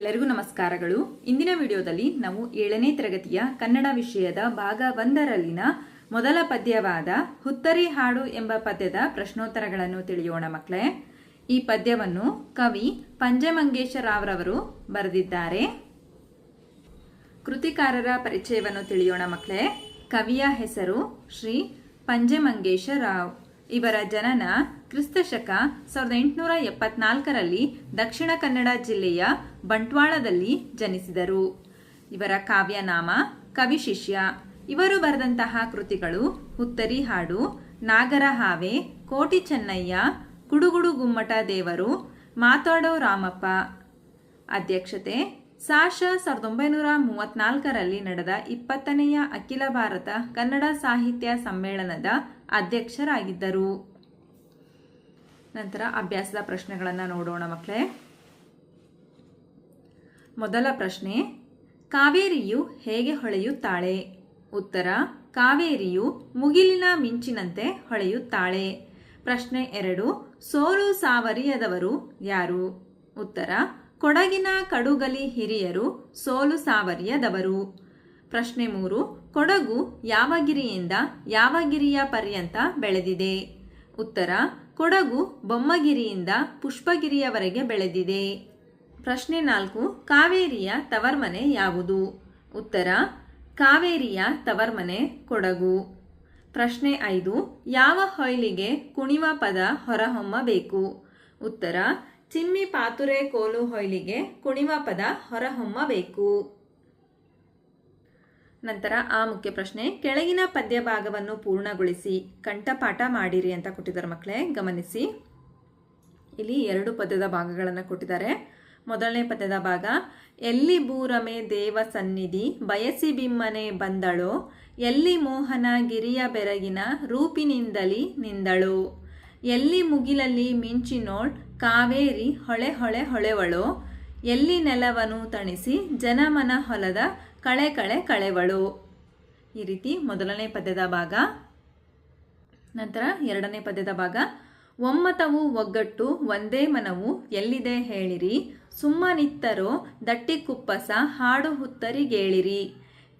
ಎಲ್ಲರಿಗೂ ನಮಸ್ಕಾರಗಳು. ಇಂದಿನ ವಿಡಿಯೋದಲ್ಲಿ ನಾವು ಏಳನೇ ತರಗತಿಯ ಕನ್ನಡ ವಿಷಯದ ಭಾಗ ಒಂದರಲ್ಲಿನ ಮೊದಲ ಪದ್ಯವಾದ ಹುತ್ತರಿ ಹಾಡು ಎಂಬ ಪದ್ಯದ ಪ್ರಶ್ನೋತ್ತರಗಳನ್ನು ತಿಳಿಯೋಣ ಮಕ್ಕಳೇ. ಈ ಪದ್ಯವನ್ನು ಕವಿ ಪಂಜಮಂಗೇಶರಾವ್ರವರು ಬರೆದಿದ್ದಾರೆ. ಕೃತಿಕಾರರ ಪರಿಚಯವನ್ನು ತಿಳಿಯೋಣ ಮಕ್ಕಳೇ. ಕವಿಯ ಹೆಸರು ಶ್ರೀ ಪಂಜಮಂಗೇಶ ರಾವ್ ಇವರ ಜನನ ಕ್ರಿಸ್ತಶಕ ಸಾವಿರದ ಎಂಟುನೂರ ಎಪ್ಪತ್ನಾಲ್ಕರಲ್ಲಿ ದಕ್ಷಿಣ ಕನ್ನಡ ಜಿಲ್ಲೆಯ ಬಂಟ್ವಾಳದಲ್ಲಿ ಜನಿಸಿದರು. ಇವರ ಕಾವ್ಯನಾಮ ಕವಿಶಿಷ್ಯ. ಇವರು ಬರೆದಂತಹ ಕೃತಿಗಳು ಹುತ್ತರಿ ಹಾಡು, ನಾಗರ ಹಾವೆ, ಕೋಟಿ ಚೆನ್ನಯ್ಯ, ಕುಡುಗುಡು ಗುಮ್ಮಟ ದೇವರು, ಮಾತಾಡೋ ರಾಮಪ್ಪ. ಅಧ್ಯಕ್ಷತೆ ಸಾಶ ಸಾವಿರದ ಒಂಬೈನೂರ ಮೂವತ್ನಾಲ್ಕರಲ್ಲಿ ನಡೆದ ಇಪ್ಪತ್ತನೆಯ ಅಖಿಲ ಭಾರತ ಕನ್ನಡ ಸಾಹಿತ್ಯ ಸಮ್ಮೇಳನದ ಅಧ್ಯಕ್ಷರಾಗಿದ್ದರು. ನಂತರ ಅಭ್ಯಾಸದ ಪ್ರಶ್ನೆಗಳನ್ನು ನೋಡೋಣ ಮಕ್ಕಳೇ. ಮೊದಲ ಪ್ರಶ್ನೆ, ಕಾವೇರಿಯು ಹೇಗೆ ಹೊಳೆಯುತ್ತಾಳೆ? ಉತ್ತರ, ಕಾವೇರಿಯು ಮುಗಿಲಿನ ಮಿಂಚಿನಂತೆ ಹೊಳೆಯುತ್ತಾಳೆ. ಪ್ರಶ್ನೆ ಎರಡು, ಸೋಲು ಸಾವರಿಯದವರು ಯಾರು? ಉತ್ತರ, ಕೊಡಗಿನ ಕಡುಗಲಿ ಹಿರಿಯರು ಸೋಲು ಸಾವರಿಯದವರು. ಪ್ರಶ್ನೆ ಮೂರು, ಕೊಡಗು ಯಾವಗಿರಿಯಿಂದ ಯಾವಗಿರಿಯ ಯಾವ ಗಿರಿಯ ಪರ್ಯಂತ ಬೆಳೆದಿದೆ? ಉತ್ತರ, ಕೊಡಗು ಬೊಮ್ಮಗಿರಿಯಿಂದ ಪುಷ್ಪಗಿರಿಯವರೆಗೆ ಬೆಳೆದಿದೆ. ಪ್ರಶ್ನೆ ನಾಲ್ಕು, ಕಾವೇರಿಯ ತವರ್ಮನೆ ಯಾವುದು? ಉತ್ತರ, ಕಾವೇರಿಯ ತವರ್ಮನೆ ಕೊಡಗು. ಪ್ರಶ್ನೆ ಐದು, ಯಾವ ಹೊಯ್ಲಿಗೆ ಕುಣಿವ ಪದ ಹೊರಹೊಮ್ಮಬೇಕು? ಉತ್ತರ, ಚಿಮ್ಮಿ ಪಾತುರೆ ಕೋಲು ಹೊಯ್ಲಿಗೆ ಕುಣಿವ ಪದ ಹೊರಹೊಮ್ಮಬೇಕು. ನಂತರ ಆ ಮುಖ್ಯ ಪ್ರಶ್ನೆ, ಕೆಳಗಿನ ಪದ್ಯ ಭಾಗವನ್ನು ಪೂರ್ಣಗೊಳಿಸಿ, ಕಂಠಪಾಠ ಮಾಡಿರಿ ಅಂತ ಕೊಟ್ಟಿದ್ದಾರೆ ಮಕ್ಕಳೇ, ಗಮನಿಸಿ. ಇಲ್ಲಿ ಎರಡು ಪದ್ಯದ ಭಾಗಗಳನ್ನು ಕೊಟ್ಟಿದ್ದಾರೆ. ಮೊದಲನೇ ಪದ್ಯದ ಭಾಗ. ಎಲ್ಲಿ ಬೂರಮೆ ದೇವ ಸನ್ನಿಧಿ, ಬಯಸಿ ಬಿಮ್ಮನೆ ಬಂದಳೋ, ಎಲ್ಲಿ ಮೋಹನ ಗಿರಿಯ ಬೆರಗಿನ ರೂಪಿನಿಂದಲಿ ನಿಂದಳು. ಎಲ್ಲಿ ಮುಗಿಲಲ್ಲಿ ಮಿಂಚಿನೋಳ್ ಕಾವೇರಿ ಹೊಳೆ ಹೊಳೆ ಹೊಳೆವಳು, ಎಲ್ಲಿ ನೆಲವನ್ನು ತಣಿಸಿ ಜನಮನ ಹೊಲದ ಕಳೆ ಕಳೆ ಕಳೆವಳು. ಈ ರೀತಿ ಮೊದಲನೇ ಪದ್ಯದ ಭಾಗ. ನಂತರ ಎರಡನೇ ಪದ್ಯದ ಭಾಗ. ಒಮ್ಮತವು ಒಗ್ಗಟ್ಟು, ಒಂದೇ ಮನವು ಎಲ್ಲಿದೆ ಹೇಳಿರಿ ಸುಮ್ಮನಿತ್ತರೋ ದಟ್ಟಿ ಕುಪ್ಪಸ ಹಾಡು ಹುತ್ತರಿಗೇಳಿರಿ.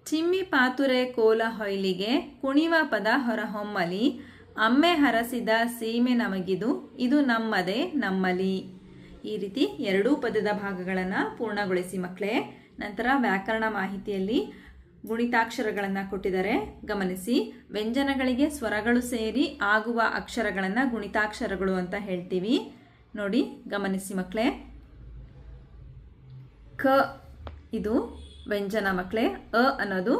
ಚಿಮ್ಮಿ ಪಾತುರೆ ಕೋಲ ಹೊಯ್ಲಿಗೆ ಕುಣಿವ ಪದ ಹೊರಹೊಮ್ಮಲಿ ಅಮ್ಮೆ ಹರಸಿದ ಸೀಮೆ ನಮಗಿದು, ಇದು ನಮ್ಮದೇ ನಮ್ಮಲಿ. ಈ ರೀತಿ ಎರಡೂ ಪದದ ಭಾಗಗಳನ್ನು ಪೂರ್ಣಗೊಳಿಸಿ ಮಕ್ಕಳೇ ನಂತರ ವ್ಯಾಕರಣ ಮಾಹಿತಿಯಲ್ಲಿ ಗುಣಿತಾಕ್ಷರಗಳನ್ನು ಕೊಟ್ಟಿದ್ದಾರೆ. ಗಮನಿಸಿ, ವ್ಯಂಜನಗಳಿಗೆ ಸ್ವರಗಳು ಸೇರಿ ಆಗುವ ಅಕ್ಷರಗಳನ್ನು ಗುಣಿತಾಕ್ಷರಗಳು ಅಂತ ಹೇಳ್ತೀವಿ. ನೋಡಿ, ಗಮನಿಸಿ ಮಕ್ಕಳೇ ಕ ಇದು ವ್ಯಂಜನ ಮಕ್ಕಳೇ ಅ ಅನ್ನೋದು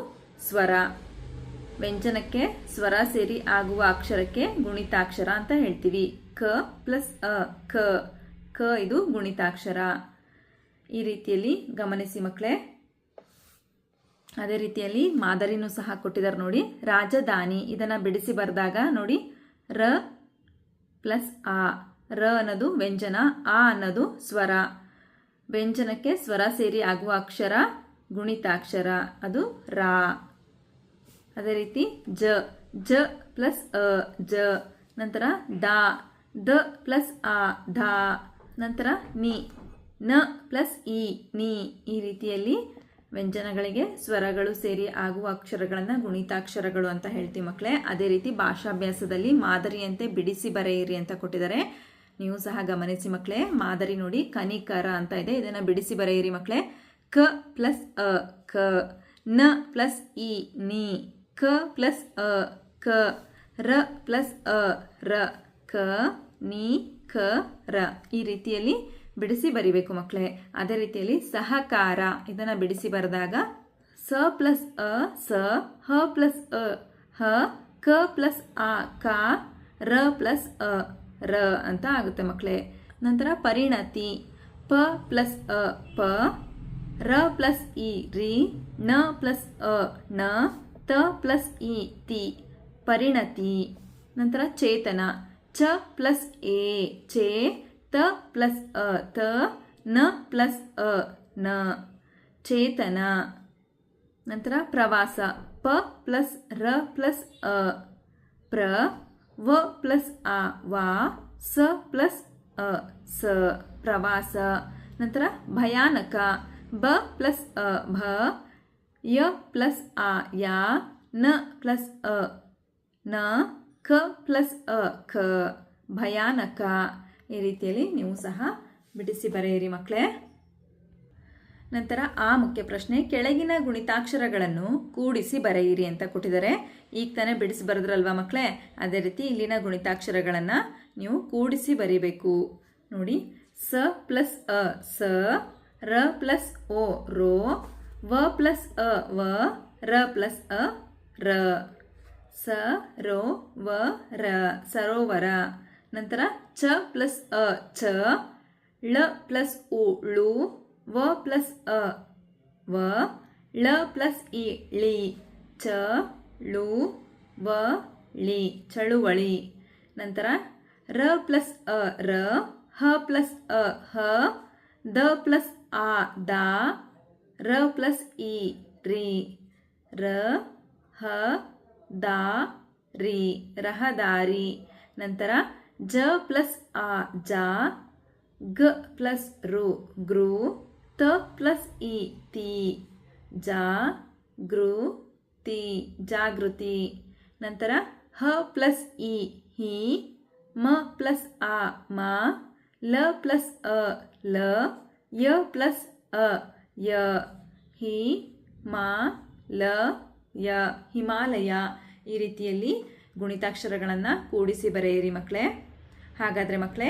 ಸ್ವರ. ವ್ಯಂಜನಕ್ಕೆ ಸ್ವರ ಸೇರಿ ಆಗುವ ಅಕ್ಷರಕ್ಕೆ ಗುಣಿತಾಕ್ಷರ ಅಂತ ಹೇಳ್ತೀವಿ. ಕ ಪ್ಲಸ್ ಅ, ಕ. ಕ ಇದು ಗುಣಿತಾಕ್ಷರ. ಈ ರೀತಿಯಲ್ಲಿ ಗಮನಿಸಿ ಮಕ್ಕಳೇ ಅದೇ ರೀತಿಯಲ್ಲಿ ಮಾದರಿನೂ ಸಹ ಕೊಟ್ಟಿದ್ದಾರೆ ನೋಡಿ. ರಾಜಧಾನಿ, ಇದನ್ನು ಬಿಡಿಸಿ ಬರೆದಾಗ ನೋಡಿ. ರ ಪ್ಲಸ್ ಆ. ರ ಅನ್ನೋದು ವ್ಯಂಜನ, ಆ ಅನ್ನೋದು ಸ್ವರ. ವ್ಯಂಜನಕ್ಕೆ ಸ್ವರ ಸೇರಿ ಆಗುವ ಅಕ್ಷರ ಗುಣಿತಾಕ್ಷರ. ಅದು ರಾ. ಅದೇ ರೀತಿ ಜ ಜ ಪ್ಲಸ್ ಅ, ಜ. ನಂತರ ದ ದ ಪ್ಲಸ್ ಆ, ಧಾ. ನಂತರ ನಿ, ನ ಪ್ಲಸ್ ಇ, ನಿ. ಈ ರೀತಿಯಲ್ಲಿ ವ್ಯಂಜನಗಳಿಗೆ ಸ್ವರಗಳು ಸೇರಿ ಆಗುವ ಅಕ್ಷರಗಳನ್ನು ಗುಣಿತಾಕ್ಷರಗಳು ಅಂತ ಹೇಳ್ತೀವಿ ಮಕ್ಕಳೇ ಅದೇ ರೀತಿ ಭಾಷಾಭ್ಯಾಸದಲ್ಲಿ ಮಾದರಿಯಂತೆ ಬಿಡಿಸಿ ಬರೆಯಿರಿ ಅಂತ ಕೊಟ್ಟಿದ್ದಾರೆ. ನೀವು ಸಹ ಗಮನಿಸಿ ಮಕ್ಕಳೇ, ಮಾದರಿ ನೋಡಿ ಕನಿಕರ ಅಂತ ಇದೆ. ಇದನ್ನು ಬಿಡಿಸಿ ಬರೆಯಿರಿ ಮಕ್ಕಳೇ. ಕ ಪ್ಲಸ್ ಅ, ಕ. ನ ಪ್ಲಸ್ ಇ, ನಿ. ಕ ಪ್ಲಸ್ ಅ, ಕ. ರ ಪ್ಲಸ್ ಅ, ರ. ಕ, ನಿ, ಕ, ರ. ಈ ರೀತಿಯಲ್ಲಿ ಬಿಡಿಸಿ ಬರಿಬೇಕು ಮಕ್ಕಳೇ. ಅದೇ ರೀತಿಯಲ್ಲಿ ಸಹಕಾರ ಇದನ್ನು ಬಿಡಿಸಿ ಬರೆದಾಗ ಸ ಪ್ಲಸ್ ಅ, ಸ, ಹ ಪ್ಲಸ್ ಅ, ಹ, ಕ ಪ್ಲಸ್ ಆ, ಕ, ರ ಪ್ಲಸ್ ಅ. ರ ಅಂತ ಆಗುತ್ತೆ ಮಕ್ಕಳೇ ನಂತರ ಪರಿಣತಿ. ಪ ಪ್ಲಸ್ ಅ, ಪ. ರ ಪ್ಲಸ್ ಇ, ರಿ. ನ ಪ್ಲಸ್ ಅ, ನ. ತ ಪ್ಲಸ್ ಇ, ತಿ. ಪರಿಣತಿ. ನಂತರ ಚೇತನ. ಚ ಪ್ಲಸ್ ಎ, ಚೇ. ತ ಪ್ಲಸ್ ಅ, ತ. ನ ಪ್ಲಸ್ ಅ, ನ. ಚೇತನ. ನಂತರ ಪ್ರವಾಸ. ಪ ಪ್ಲಸ್ ರ ಪ್ಲಸ್ ಅ, ಪ್ರ. ವ ಪ್ಲಸ್ ಆ ವಾ, ಸ ಪ್ಲಸ್ ಅ, ಸ, ಪ್ರವಾಸ. ನಂತರ ಭಯಾನಕ. ಬ ಪ್ಲಸ್ ಅ, ಭ, ಯ ಪ್ಲಸ್ ಆ ಯ, ನ ಪ್ಲಸ್ ಅ, ನ, ಕ ಪ್ಲಸ್ ಅ ಖ ಭಯಾನಕ. ಈ ರೀತಿಯಲ್ಲಿ ನೀವು ಸಹ ಬಿಡಿಸಿ ಬರೆಯಿರಿ ಮಕ್ಕಳೇ. ನಂತರ ಆ ಮುಖ್ಯ ಪ್ರಶ್ನೆ, ಕೆಳಗಿನ ಗುಣಿತಾಕ್ಷರಗಳನ್ನು ಕೂಡಿಸಿ ಬರೆಯಿರಿ ಅಂತ ಕೊಟ್ಟಿದ್ದಾರೆ. ಈಗ ತಾನೇ ಬಿಡಿಸಿ ಬರೆದ್ರಲ್ವಾ ಮಕ್ಕಳೇ ಅದೇ ರೀತಿ ಇಲ್ಲಿನ ಗುಣಿತಾಕ್ಷರಗಳನ್ನು ನೀವು ಕೂಡಿಸಿ ಬರೀಬೇಕು. ನೋಡಿ, ಸ ಪ್ಲಸ್ ಅ, ಸ, ರ ಪ್ಲಸ್ ಓ, ರೋ, ವ ಪ್ಲಸ್ ಅ, ವ, ರ ಪ್ಲಸ್ ಅ, ರ. ಸ, ರೋ, ವ, ರ, ಸರೋವರ. ನಂತರ ಚ ಪ್ಲಸ್ ಅ, ಚ, ಳ ಪ್ಲಸ್ ಉ, ಳು ವ ಪ್ಲಸ್ ಅ, ವ, ಳ ಪ್ಲಸ್ ಇ, ಳಿ, ಚ, ಳು, ವ, ಳಿ, ಚಳುವಳಿ. ನಂತರ ರ ಪ್ಲಸ್ ಅ, ರ, ಹ ಪ್ಲಸ್ ಅ, ಹ, ದ ಪ್ಲಸ್ ಆ, ದ, ರ ಪ್ಲಸ್ ಇ, ರಿ, ರ, ಹ, ದ, ರಿ, ರಹದಾರಿ. ನಂತರ ಜ ಪ್ಲಸ್ ಆ, ಜ, ಗ ಪ್ಲಸ್ ರು ಗೃ ತ ಪ್ಲಸ್ ಇ, ತಿ, ಜಾ, ಗೃ, ತಿ, ಜಾಗೃತಿ. ನಂತರ ಹ ಪ್ಲಸ್ ಇ, ಹಿ, ಮ ಪ್ಲಸ್ ಅ ಮ, ಲ ಪ್ಲಸ್ ಅ, ಲ, ಯ ಪ್ಲಸ್ ಅ, ಯ, ಹಿ, ಮ, ಲ, ಯ, ಹಿಮಾಲಯ. ಈ ರೀತಿಯಲ್ಲಿ ಗುಣಿತಾಕ್ಷರಗಳನ್ನು ಕೂಡಿಸಿ ಬರೆಯಿರಿ ಮಕ್ಕಳೇ ಹಾಗಾದರೆ ಮಕ್ಕಳೇ